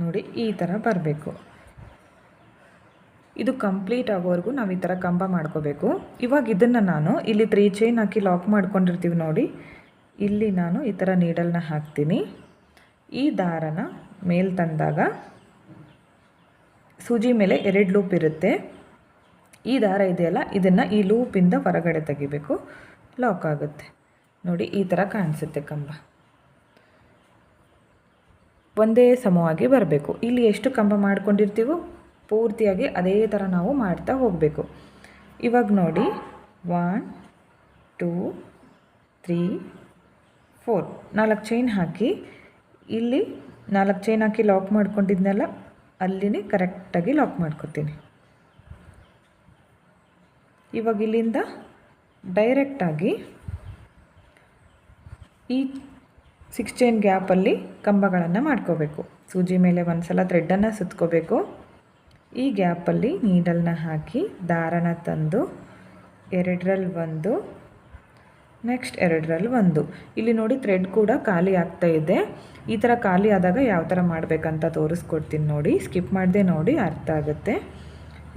ನೋಡಿ, ಈ ಥರ ಬರಬೇಕು. ಇದು ಕಂಪ್ಲೀಟ್ ಆಗೋವರೆಗೂ ನಾವು ಈ ಥರ ಕಂಬ ಮಾಡ್ಕೋಬೇಕು. ಇವಾಗ ಇದನ್ನು ನಾನು ಇಲ್ಲಿ ತ್ರೀ ಚೈನ್ ಹಾಕಿ ಲಾಕ್ ಮಾಡ್ಕೊಂಡಿರ್ತೀವಿ ನೋಡಿ. ಇಲ್ಲಿ ನಾನು ಈ ಥರ ನೀಡಲ್ನ ಹಾಕ್ತೀನಿ. ಈ ದಾರನ ಮೇಲ್ ತಂದಾಗ ಸೂಜಿ ಮೇಲೆ ಎರಡು ಲೂಪ್ ಇರುತ್ತೆ. ಈ ದಾರ ಇದೆಯಲ್ಲ, ಇದನ್ನು ಈ ಲೂಪಿಂದ ಹೊರಗಡೆ ತೆಗಿಬೇಕು. ಲಾಕ್ ಆಗುತ್ತೆ. ನೋಡಿ, ಈ ಥರ ಕಾಣಿಸುತ್ತೆ ಕಂಬ. ಒಂದೇ ಸಮವಾಗಿ ಬರಬೇಕು. ಇಲ್ಲಿ ಎಷ್ಟು ಕಂಬ ಮಾಡ್ಕೊಂಡಿರ್ತೀವೋ, ಪೂರ್ತಿಯಾಗಿ ಅದೇ ಥರ ನಾವು ಮಾಡ್ತಾ ಹೋಗಬೇಕು. ಇವಾಗ ನೋಡಿ ಒನ್ ಟೂ ತ್ರೀ ಫೋರ್ ನಾಲ್ಕು ಚೈನ್ ಹಾಕಿ, ಇಲ್ಲಿ ನಾಲ್ಕು ಚೈನ್ ಹಾಕಿ ಲಾಕ್ ಮಾಡ್ಕೊಂಡಿದ್ನಲ್ಲ, ಅಲ್ಲಿನೇ ಕರೆಕ್ಟಾಗಿ ಲಾಕ್ ಮಾಡ್ಕೊತೀನಿ. ಇವಾಗ ಇಲ್ಲಿಂದ ಡೈರೆಕ್ಟಾಗಿ ಈ ಸಿಕ್ಸ್ ಚೈನ್ ಗ್ಯಾಪಲ್ಲಿ ಕಂಬಗಳನ್ನು ಮಾಡ್ಕೋಬೇಕು. ಸೂಜಿ ಮೇಲೆ ಒಂದು ಸಲ ಥ್ರೆಡ್ಡನ್ನು ಸುತ್ಕೋಬೇಕು. ಈ ಗ್ಯಾಪಲ್ಲಿ ನೀಡಲ್ನ ಹಾಕಿ, ದಾರನ ತಂದು ಎರಡರಲ್ಲಿ ಒಂದು ನೆಕ್ಸ್ಟ್ ಎರಡರಲ್ಲಿ ಒಂದು. ಇಲ್ಲಿ ನೋಡಿ ಥ್ರೆಡ್ ಕೂಡ ಖಾಲಿ ಆಗ್ತಾ ಇದೆ. ಈ ಥರ ಖಾಲಿ ಆದಾಗ ಯಾವ ಥರ ಮಾಡಬೇಕಂತ ತೋರಿಸ್ಕೊಡ್ತೀನಿ ನೋಡಿ. ಸ್ಕಿಪ್ ಮಾಡದೆ ನೋಡಿ ಅರ್ಥ ಆಗುತ್ತೆ.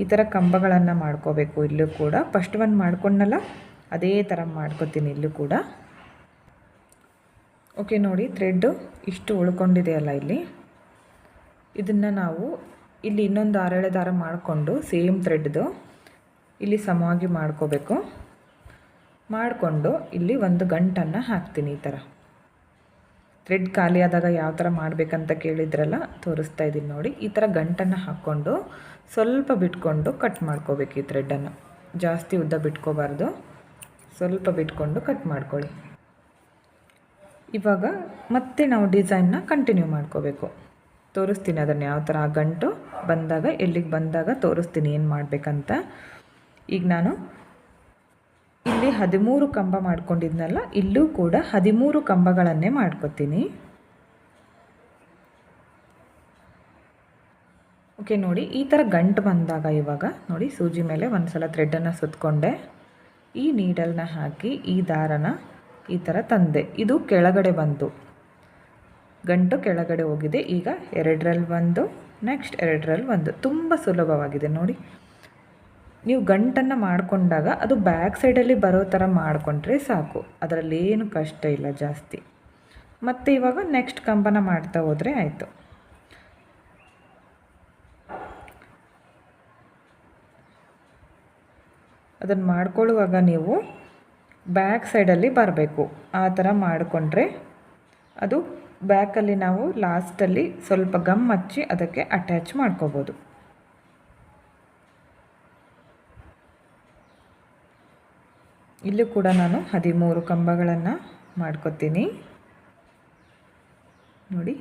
ಈ ಥರ ಕಂಬಗಳನ್ನು ಮಾಡ್ಕೋಬೇಕು ಇಲ್ಲೂ ಕೂಡ. ಫಸ್ಟ್ ಒಂದು ಮಾಡ್ಕೊಂಡಲ್ಲ ಅದೇ ಥರ ಮಾಡ್ಕೋತೀನಿ ಇಲ್ಲೂ ಕೂಡ. ಓಕೆ ನೋಡಿ ಥ್ರೆಡ್ಡು ಇಷ್ಟು ಉಳ್ಕೊಂಡಿದೆಯಲ್ಲ ಇಲ್ಲಿ. ಇದನ್ನು ನಾವು ಇಲ್ಲಿ ಇನ್ನೊಂದು ಆರೇಳೆ ದಾರ ಮಾಡಿಕೊಂಡು ಸೇಮ್ ಥ್ರೆಡ್ದು ಇಲ್ಲಿ ಸಮವಾಗಿ ಮಾಡ್ಕೋಬೇಕು. ಮಾಡಿಕೊಂಡು ಇಲ್ಲಿ ಒಂದು ಗಂಟನ್ನು ಹಾಕ್ತೀನಿ ಈ ಥರ. ಥ್ರೆಡ್ ಖಾಲಿ ಆದಾಗ ಯಾವ ಥರ ಮಾಡಬೇಕಂತ ಕೇಳಿದ್ರಲ್ಲ, ತೋರಿಸ್ತಾ ಇದ್ದೀನಿ ನೋಡಿ. ಈ ಥರ ಗಂಟನ್ನು ಹಾಕ್ಕೊಂಡು ಸ್ವಲ್ಪ ಬಿಟ್ಕೊಂಡು ಕಟ್ ಮಾಡ್ಕೋಬೇಕು ಈ ಥ್ರೆಡ್ಡನ್ನು ಜಾಸ್ತಿ ಉದ್ದ ಬಿಟ್ಕೋಬಾರ್ದು. ಸ್ವಲ್ಪ ಬಿಟ್ಕೊಂಡು ಕಟ್ ಮಾಡ್ಕೊಳ್ಳಿ. ಇವಾಗ ಮತ್ತೆ ನಾವು ಡಿಸೈನ್ನ ಕಂಟಿನ್ಯೂ ಮಾಡ್ಕೋಬೇಕು. ತೋರಿಸ್ತೀನಿ ಅದನ್ನು ಯಾವ ಥರ. ಗಂಟು ಬಂದಾಗ, ಎಲ್ಲಿಗೆ ಬಂದಾಗ ತೋರಿಸ್ತೀನಿ ಏನು ಮಾಡಬೇಕಂತ. ಈಗ ನಾನು ಇಲ್ಲಿ ಹದಿಮೂರು ಕಂಬ ಮಾಡ್ಕೊಂಡಿದ್ನಲ್ಲ, ಇಲ್ಲೂ ಕೂಡ ಹದಿಮೂರು ಕಂಬಗಳನ್ನೇ ಮಾಡ್ಕೊತೀನಿ. ಓಕೆ ನೋಡಿ, ಈ ಥರ ಗಂಟು ಬಂದಾಗ ಇವಾಗ, ನೋಡಿ, ಸೂಜಿ ಮೇಲೆ ಒಂದು ಸಲ ಥ್ರೆಡ್ಡನ್ನು ಸುತ್ತಕೊಂಡೆ ಈ ನೀಡಲ್ನ ಹಾಕಿ, ಈ ದಾರನ ಈ ಥರ ತಂದೆ. ಇದು ಕೆಳಗಡೆ ಬಂತು. ಗಂಟು ಕೆಳಗಡೆ ಹೋಗಿದೆ. ಈಗ ಎರಡರಲ್ಲಿ ಒಂದು ನೆಕ್ಸ್ಟ್ ಎರಡರಲ್ಲಿ ಒಂದು. ತುಂಬ ಸುಲಭವಾಗಿದೆ, ನೋಡಿ. ನೀವು ಗಂಟನ್ನು ಮಾಡಿಕೊಂಡಾಗ ಅದು ಬ್ಯಾಕ್ ಸೈಡಲ್ಲಿ ಬರೋ ಥರ ಮಾಡಿಕೊಂಡ್ರೆ ಸಾಕು. ಅದರಲ್ಲಿ ಏನು ಕಷ್ಟ ಇಲ್ಲ ಜಾಸ್ತಿ. ಮತ್ತು ಇವಾಗ ನೆಕ್ಸ್ಟ್ ಕಂಬನ ಮಾಡ್ತಾ ಹೋದರೆ ಆಯಿತು. ಅದನ್ನು ಮಾಡ್ಕೊಳ್ಳುವಾಗ ನೀವು ಬ್ಯಾಕ್ ಸೈಡಲ್ಲಿ ಬರಬೇಕು. ಆ ಥರ ಮಾಡಿಕೊಂಡ್ರೆ ಅದು ಬ್ಯಾಕಲ್ಲಿ ನಾವು ಲಾಸ್ಟಲ್ಲಿ ಸ್ವಲ್ಪ ಗಮ್ ಹಚ್ಚಿ ಅದಕ್ಕೆ ಅಟ್ಯಾಚ್ ಮಾಡ್ಕೋಬೋದು. ಇಲ್ಲೂ ಕೂಡ ನಾನು ಹದಿಮೂರು ಕಂಬಗಳನ್ನು ಮಾಡ್ಕೊತೀನಿ. ನೋಡಿ.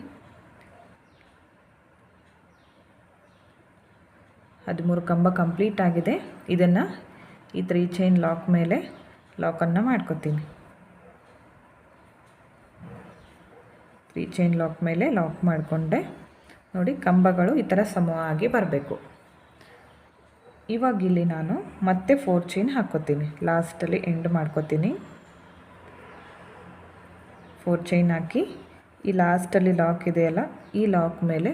ಹದಿಮೂರು ಕಂಬ ಕಂಪ್ಲೀಟ್ ಆಗಿದೆ. ಇದನ್ನು ಈ ತ್ರೀ ಚೈನ್ ಲಾಕ್ ಮೇಲೆ ಲಾಕನ್ನು ಮಾಡ್ಕೊತೀನಿ. ತ್ರೀ ಚೈನ್ ಲಾಕ್ ಮೇಲೆ ಲಾಕ್ ಮಾಡಿಕೊಂಡೆ. ನೋಡಿ, ಕಂಬಗಳು ಈ ಥರ ಸಮವಾಗಿ ಬರಬೇಕು. ಇವಾಗ ಇಲ್ಲಿ ನಾನು ಮತ್ತೆ ಫೋರ್ ಚೈನ್ ಹಾಕ್ಕೋತೀನಿ ಲಾಸ್ಟಲ್ಲಿ ಎಂಡ್ ಮಾಡ್ಕೋತೀನಿ. ಫೋರ್ ಚೈನ್ ಹಾಕಿ, ಈ ಲಾಸ್ಟಲ್ಲಿ ಲಾಕ್ ಇದೆಯಲ್ಲ, ಈ ಲಾಕ್ ಮೇಲೆ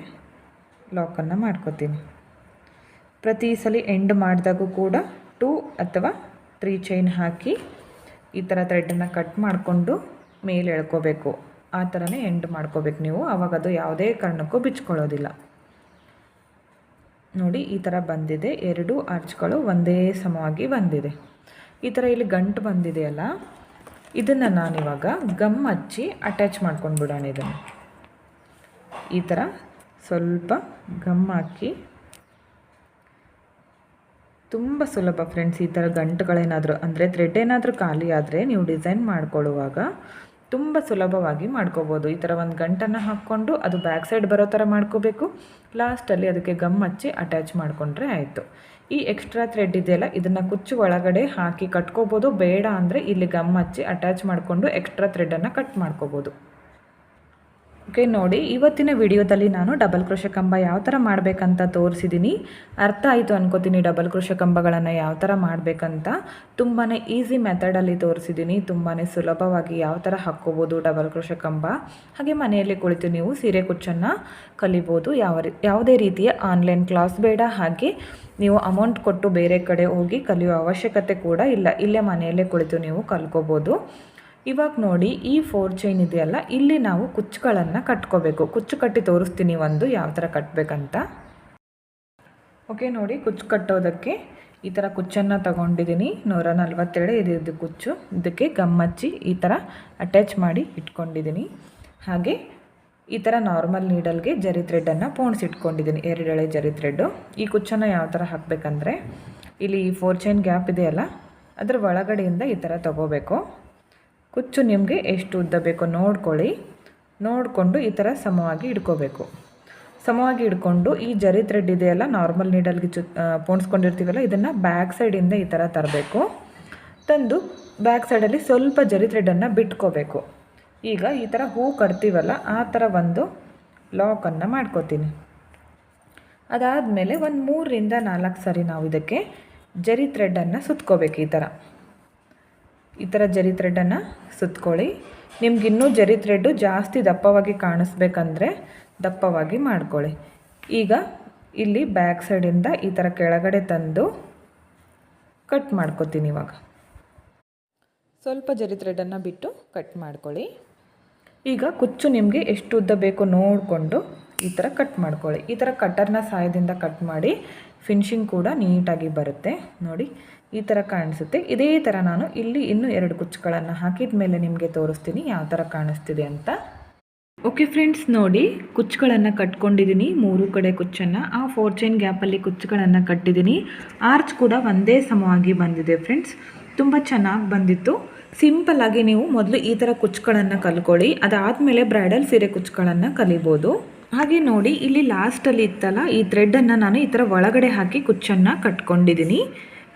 ಲಾಕನ್ನು ಮಾಡ್ಕೋತೀನಿ. ಪ್ರತಿ ಸಲ ಎಂಡ್ ಮಾಡಿದಾಗೂ ಕೂಡ ಟೂ ಅಥವಾ ತ್ರೀ ಚೈನ್ ಹಾಕಿ ಈ ಥರ ಥ್ರೆಡನ್ನು ಕಟ್ ಮಾಡಿಕೊಂಡು ಮೇಲೆ ಎಳ್ಕೋಬೇಕು. ಆ ಥರನೇ ಎಂಡ್ ಮಾಡ್ಕೋಬೇಕು ನೀವು. ಆವಾಗ ಅದು ಯಾವುದೇ ಕಾರಣಕ್ಕೂ ಬಿಚ್ಕೊಳ್ಳೋದಿಲ್ಲ. ನೋಡಿ ಈ ಥರ ಬಂದಿದೆ. ಎರಡು ಆರ್ಚ್ಗಳು ಒಂದೇ ಸಮವಾಗಿ ಬಂದಿದೆ. ಈ ಥರ ಇಲ್ಲಿ ಗಂಟು ಬಂದಿದೆಯಲ್ಲ, ಇದನ್ನು ನಾನಿವಾಗ ಗಮ್ ಹಚ್ಚಿ ಅಟ್ಯಾಚ್ ಮಾಡ್ಕೊಂಡು ಬಿಡೋಣ ಇದನ್ನು. ಈ ಥರ ಸ್ವಲ್ಪ ಗಮ್ ಹಾಕಿ, ತುಂಬ ಸುಲಭ ಫ್ರೆಂಡ್ಸ್ ಈ ಥರ ಗಂಟುಗಳೇನಾದರೂ, ಅಂದರೆ ಥ್ರೆಡ್ ಏನಾದರೂ ಖಾಲಿ ಆದರೆ ನೀವು ಡಿಸೈನ್ ಮಾಡ್ಕೊಳ್ಳುವಾಗ ತುಂಬ ಸುಲಭವಾಗಿ ಮಾಡ್ಕೋಬೋದು. ಈ ಥರ ಒಂದು ಗಂಟನ್ನು ಹಾಕ್ಕೊಂಡು ಅದು ಬ್ಯಾಕ್ ಸೈಡ್ ಬರೋ ಥರ ಮಾಡ್ಕೋಬೇಕು. ಲಾಸ್ಟಲ್ಲಿ ಅದಕ್ಕೆ ಗಮ್ ಹಚ್ಚಿ ಅಟ್ಯಾಚ್ ಮಾಡಿಕೊಂಡ್ರೆ ಆಯಿತು. ಈ ಎಕ್ಸ್ಟ್ರಾ ಥ್ರೆಡ್ ಇದೆಯಲ್ಲ, ಇದನ್ನು ಕುಚ್ಚು ಒಳಗಡೆ ಹಾಕಿ ಕಟ್ಕೋಬೋದು. ಬೇಡ ಅಂದರೆ ಇಲ್ಲಿ ಗಮ್ ಹಚ್ಚಿ ಅಟ್ಯಾಚ್ ಮಾಡಿಕೊಂಡು ಎಕ್ಸ್ಟ್ರಾ ಥ್ರೆಡನ್ನು ಕಟ್ ಮಾಡ್ಕೋಬೋದು. ಓಕೆ ನೋಡಿ, ಇವತ್ತಿನ ವಿಡಿಯೋದಲ್ಲಿ ನಾನು ಡಬಲ್ ಕೃಷ ಕಂಬ ಯಾವ ಥರ ಮಾಡಬೇಕಂತ ತೋರಿಸಿದ್ದೀನಿ ಅರ್ಥ ಆಯಿತು ಅನ್ಕೋತೀನಿ ಡಬಲ್ ಕೃಷ ಕಂಬಗಳನ್ನು ಯಾವ ಥರ ಮಾಡಬೇಕಂತ. ತುಂಬಾ ಈಸಿ ಮೆಥಡಲ್ಲಿ ತೋರಿಸಿದ್ದೀನಿ ತುಂಬಾ ಸುಲಭವಾಗಿ ಯಾವ ಥರ ಹಾಕ್ಕೋಬೋದು ಡಬಲ್ ಕೃಷ ಕಂಬ. ಹಾಗೆ ಮನೆಯಲ್ಲಿ ಕುಳಿತು ನೀವು ಸೀರೆ ಕುಚ್ಚನ್ನು ಕಲಿಬೋದು. ಯಾವ ಯಾವುದೇ ರೀತಿಯ ಆನ್ಲೈನ್ ಕ್ಲಾಸ್ ಬೇಡ. ಹಾಗೆ ನೀವು ಅಮೌಂಟ್ ಕೊಟ್ಟು ಬೇರೆ ಕಡೆ ಹೋಗಿ ಕಲಿಯೋ ಅವಶ್ಯಕತೆ ಕೂಡ ಇಲ್ಲ. ಇಲ್ಲೇ ಮನೆಯಲ್ಲೇ ಕುಳಿತು ನೀವು ಕಲ್ಕೋಬೋದು. ಇವಾಗ ನೋಡಿ ಈ ಫೋರ್ ಚೈನ್ ಇದೆಯಲ್ಲ, ಇಲ್ಲಿ ನಾವು ಕುಚ್ಚುಗಳನ್ನು ಕಟ್ಕೋಬೇಕು. ಕುಚ್ಚು ಕಟ್ಟಿ ತೋರಿಸ್ತೀನಿ ಒಂದು, ಯಾವ ಥರ ಕಟ್ಟಬೇಕಂತ ಓಕೆ, ನೋಡಿ ಕುಚ್ಚು ಕಟ್ಟೋದಕ್ಕೆ ಈ ಥರ ಕುಚ್ಚನ್ನು ತಗೊಂಡಿದ್ದೀನಿ ನೂರ ನಲ್ವತ್ತೆರಡು ಇದು ಕುಚ್ಚು. ಇದಕ್ಕೆ ಗಮ್ಮಚ್ಚಿ ಈ ಥರ ಅಟ್ಯಾಚ್ ಮಾಡಿ ಇಟ್ಕೊಂಡಿದ್ದೀನಿ ಹಾಗೆ ಈ ಥರ ನಾರ್ಮಲ್ ನೀಡಲ್ಗೆ ಜರಿ ಥ್ರೆಡ್ಡನ್ನು ಪೋಣಿಸಿಟ್ಕೊಂಡಿದ್ದೀನಿ ಎರಡೆಳೆ ಜರಿ ಥ್ರೆಡ್ಡು ಈ ಕುಚ್ಚನ್ನು ಯಾವ ಥರ ಹಾಕಬೇಕಂದ್ರೆ, ಇಲ್ಲಿ ಈ ಫೋರ್ ಚೈನ್ ಗ್ಯಾಪ್ ಇದೆಯಲ್ಲ, ಅದರ ಒಳಗಡೆಯಿಂದ ಈ ಥರ ತೊಗೋಬೇಕು. ಕುಚ್ಚು ನಿಮಗೆ ಎಷ್ಟು ಉದ್ದ ಬೇಕೋ ನೋಡ್ಕೊಳ್ಳಿ. ನೋಡಿಕೊಂಡು ಈ ಥರ ಸಮವಾಗಿ ಇಡ್ಕೋಬೇಕು. ಸಮವಾಗಿ ಇಡ್ಕೊಂಡು ಈ ಜರಿ ಥ್ರೆಡ್ ಇದೆಯಲ್ಲ ನಾರ್ಮಲ್ ನೀಡಲ್ಗೆ ಚು ಪೋಣಿಸ್ಕೊಂಡಿರ್ತೀವಲ್ಲ, ಇದನ್ನು ಬ್ಯಾಕ್ ಸೈಡಿಂದ ಈ ಥರ ತರಬೇಕು. ತಂದು ಬ್ಯಾಕ್ ಸೈಡಲ್ಲಿ ಸ್ವಲ್ಪ ಜರಿ ಥ್ರೆಡನ್ನು ಬಿಟ್ಕೋಬೇಕು. ಈಗ ಈ ಥರ ಹೂ ಕಟ್ತೀವಲ್ಲ, ಆ ಥರ ಒಂದು ಲಾಕನ್ನು ಮಾಡ್ಕೋತೀನಿ. ಅದಾದಮೇಲೆ ಒಂದು ಮೂರರಿಂದ ನಾಲ್ಕು ಸರಿ ನಾವು ಇದಕ್ಕೆ ಜರಿ ಥ್ರೆಡನ್ನು ಸುತ್ಕೋಬೇಕು ಈ ಥರ ಈ ಥರ ಜರಿ ಥ್ರೆಡನ್ನು ಸುತ್ಕೊಳ್ಳಿ. ನಿಮ್ಗೆ ಇನ್ನೂ ಜರಿ ಥ್ರೆಡ್ಡು ಜಾಸ್ತಿ ದಪ್ಪವಾಗಿ ಕಾಣಿಸ್ಬೇಕಂದ್ರೆ ದಪ್ಪವಾಗಿ ಮಾಡ್ಕೊಳ್ಳಿ. ಈಗ ಇಲ್ಲಿ ಬ್ಯಾಕ್ ಸೈಡಿಂದ ಈ ಥರ ಕೆಳಗಡೆ ತಂದು ಕಟ್ ಮಾಡ್ಕೊತೀನಿ ಇವಾಗ. ಸ್ವಲ್ಪ ಜರಿ ಥ್ರೆಡನ್ನು ಬಿಟ್ಟು ಕಟ್ ಮಾಡ್ಕೊಳ್ಳಿ. ಈಗ ಕುಚ್ಚು ನಿಮಗೆ ಎಷ್ಟು ಉದ್ದ ಬೇಕು ನೋಡಿಕೊಂಡು ಈ ಥರ ಕಟ್ ಮಾಡ್ಕೊಳ್ಳಿ. ಈ ಥರ ಕಟ್ಟರ್ನ ಸಹಾಯದಿಂದ ಕಟ್ ಮಾಡಿ, ಫಿನಿಶಿಂಗ್ ಕೂಡ ನೀಟಾಗಿ ಬರುತ್ತೆ. ನೋಡಿ ಈ ಥರ ಕಾಣಿಸುತ್ತೆ. ಇದೇ ಥರ ನಾನು ಇಲ್ಲಿ ಇನ್ನೂ ಎರಡು ಕುಚ್ಚುಗಳನ್ನು ಹಾಕಿದ ಮೇಲೆ ನಿಮಗೆ ತೋರಿಸ್ತೀನಿ ಯಾವ ಥರ ಕಾಣಿಸ್ತಿದೆ ಅಂತ. ಓಕೆ ಫ್ರೆಂಡ್ಸ್ ನೋಡಿ ಕುಚ್ಚುಗಳನ್ನು ಕಟ್ಕೊಂಡಿದ್ದೀನಿ ಮೂರು ಕಡೆ ಕುಚ್ಚನ್ನು, ಆ ಫೋರ್ ಚೈನ್ ಗ್ಯಾಪಲ್ಲಿ ಕುಚ್ಚುಗಳನ್ನು ಕಟ್ಟಿದ್ದೀನಿ ಆರ್ಚ್ ಕೂಡ ಒಂದೇ ಸಮವಾಗಿ ಬಂದಿದೆ ಫ್ರೆಂಡ್ಸ್ ತುಂಬ ಚೆನ್ನಾಗಿ ಬಂದಿತ್ತು. ಸಿಂಪಲ್ಲಾಗಿ ನೀವು ಮೊದಲು ಈ ಥರ ಕುಚ್ಚುಗಳನ್ನು ಕಲ್ಕೊಳ್ಳಿ. ಅದಾದಮೇಲೆ ಬ್ರೈಡಲ್ ಸೀರೆ ಕುಚ್ಚುಗಳನ್ನು ಕಲಿಬೋದು. ಹಾಗೆ ನೋಡಿ, ಇಲ್ಲಿ ಲಾಸ್ಟಲ್ಲಿ ಇತ್ತಲ್ಲ, ಈ ಥ್ರೆಡ್ಡನ್ನು ನಾನು ಈ ಥರ ಒಳಗಡೆ ಹಾಕಿ ಕುಚ್ಚನ್ನು ಕಟ್ಕೊಂಡಿದ್ದೀನಿ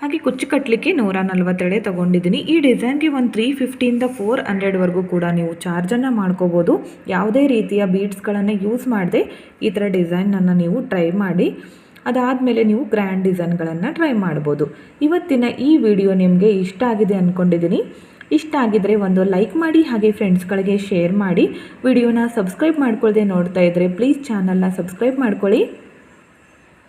ಹಾಗೆ ಕುಚ್ಚು ಕಟ್ಟಲಿಕ್ಕೆ ನೂರ ನಲ್ವತ್ತೆರಡೆ ತೊಗೊಂಡಿದ್ದೀನಿ. ಈ ಡಿಸೈನ್ಗೆ ಒಂದು ತ್ರೀ ಫಿಫ್ಟಿಯಿಂದ ಫೋರ್ ಹಂಡ್ರೆಡ್ವರೆಗೂ ಕೂಡ ನೀವು ಚಾರ್ಜನ್ನು ಮಾಡ್ಕೋಬೋದು. ಯಾವುದೇ ರೀತಿಯ ಬೀಡ್ಸ್ಗಳನ್ನು ಯೂಸ್ ಮಾಡದೆ ಈ ಥರ ಡಿಸೈನನ್ನು ನೀವು ಟ್ರೈ ಮಾಡಿ. ಅದಾದಮೇಲೆ ನೀವು ಗ್ರ್ಯಾಂಡ್ ಡಿಸೈನ್ಗಳನ್ನು ಟ್ರೈ ಮಾಡ್ಬೋದು. ಇವತ್ತಿನ ಈ ವಿಡಿಯೋ ನಿಮಗೆ ಇಷ್ಟ ಆಗಿದೆ ಅಂದ್ಕೊಂಡಿದ್ದೀನಿ ಇಷ್ಟ ಆಗಿದರೆ ಒಂದು ಲೈಕ್ ಮಾಡಿ, ಹಾಗೆ ಫ್ರೆಂಡ್ಸ್ಗಳಿಗೆ ಶೇರ್ ಮಾಡಿ. ವಿಡಿಯೋನ ಸಬ್ಸ್ಕ್ರೈಬ್ ಮಾಡ್ಕೊಳ್ಳದೆ ನೋಡ್ತಾ ಇದ್ದರೆ ಪ್ಲೀಸ್ ಚಾನಲ್ನ ಸಬ್ಸ್ಕ್ರೈಬ್ ಮಾಡ್ಕೊಳ್ಳಿ.